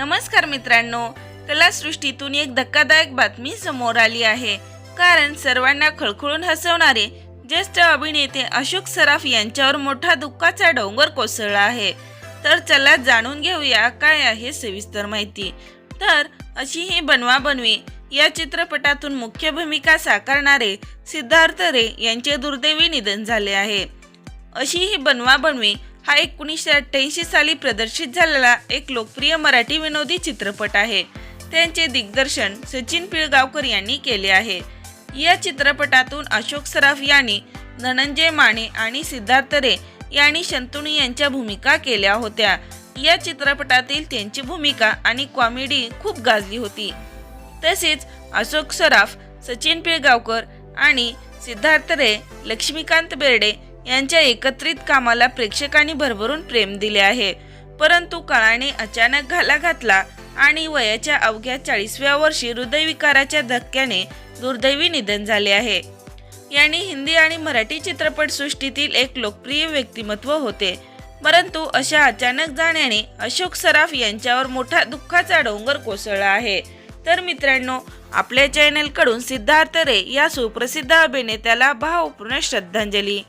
नमस्कार मित्रांनो कलासृष्टीतून एक धक्कादायक बातमी समोर आली आहे. कारण सर्वांना खळखळून हसवणारे ज्येष्ठ अभिनेते अशोक सराफ यांच्यावर मोठा दुःखाचा डोंगर कोसळला आहे. तर चला जाणून घेऊया काय आहे सविस्तर माहिती. तर अशी ही बनवा बनवी या चित्रपटातून मुख्य भूमिका साकारणारे सिद्धार्थ रे यांचे दुर्दैवी निधन झाले आहे. अशी ही बनवा बनवी हा एकोणीसशे अठ्ठ्याऐंशी साली प्रदर्शित झालेला एक लोकप्रिय मराठी विनोदी चित्रपट आहे. त्यांचे दिग्दर्शन सचिन पिळगावकर यांनी केले आहे. या चित्रपटातून अशोक सराफ यांनी धनंजय माने आणि सिद्धार्थ रे यांनी शंतनू यांच्या भूमिका केल्या होत्या. या चित्रपटातील त्यांची भूमिका आणि कॉमेडी खूप गाजली होती. तसेच अशोक सराफ सचिन पिळगावकर आणि सिद्धार्थ रे लक्ष्मीकांत बेर्डे यांच्या एकत्रित कामाला प्रेक्षकांनी भरभरून प्रेम दिले आहे. परंतु काळाने अचानक घाला घातला आणि वयाच्या अवघ्या चाळीसव्या वर्षी हृदयविकाराच्या धक्क्याने दुर्दैवी निधन झाले आहे. यांनी हिंदी आणि मराठी चित्रपटसृष्टीतील एक लोकप्रिय व्यक्तिमत्व होते. परंतु अशा अचानक जाण्याने अशोक सराफ यांच्यावर मोठा दुःखाचा डोंगर कोसळला आहे. तर मित्रांनो आपल्या चॅनलकडून सिद्धार्थ रे या सुप्रसिद्ध अभिनेत्याला भावपूर्ण श्रद्धांजली.